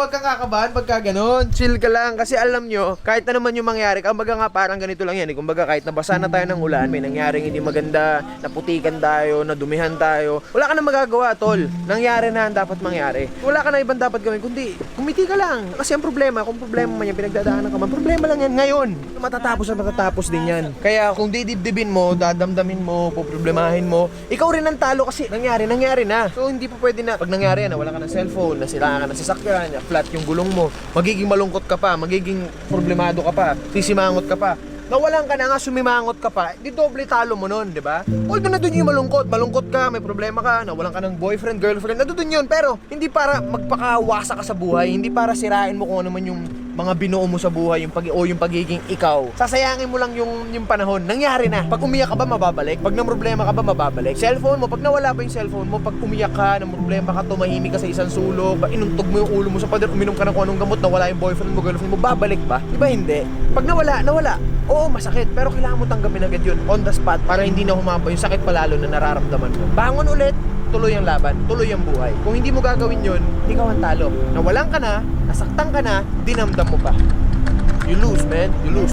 wag kang kakabahan pagka ganun. Chill ka lang kasi alam nyo, kahit na naman yung mangyari, kumbaga nga parang ganito lang yan. eh. Kumbaga kahit nabasa na tayo ng ulan, may nangyaring hindi maganda, naputikan tayo, nadumihan tayo. Wala ka na magagawa, tol. Nangyari na ang dapat mangyari. Wala ka na ibang dapat gawin, kundi kumiti ka lang. Kasi ang problema, kung problema man yan, pinagdadaanan ka man, problema lang yan ngayon. Matatapos at matatapos din yan. Kaya kung didibdibin mo, dadamdamin mo, poproblemahin mo, ikaw rin ang talo kasi nangyari, nangyari na. So hindi pa pwede na, pag nangyari yan, wala ka ng cellphone, nasira ka ng sasakyan, flat yung gulong mo, magiging malungkot ka pa, magiging problemado ka pa, sisimangot ka pa. Nawalan ka na nga, sumimangot ka pa, di doble talo mo nun, di ba? Although na dun yung malungkot, malungkot ka, may problema ka, nawalan ka ng boyfriend, girlfriend, nandun yun, pero hindi para magpakawasa ka sa buhay, hindi para sirain mo kung ano man yung mga binuo mo sa buhay, yung pag o yung pagiging ikaw. Sasayangin mo lang yung yung panahon. Nangyari na. Pag umiyak ka ba mababalik? Pag problema ka ba mababalik? Cellphone mo, pag nawala ba yung cellphone mo, pag umiyak ka, ng problema ka, tumahimik ka sa isang sulok, ba inuntog mo yung ulo mo sa pader, uminom ka ng kung anong gamot, nawala yung boyfriend mo, girlfriend mo, babalik ba? Di ba hindi? Pag nawala, nawala. Oo, masakit, pero kailangan mo tanggapin agad yun on the spot para hindi na humaba yung sakit palalo na nararamdaman mo. Bangon ulit, tuloy ang laban, tuloy ang buhay. Kung hindi mo gagawin yun, ikaw ang talo. Nawalan ka na, nasaktan ka na, dinamdam mo pa. You lose, man. You lose.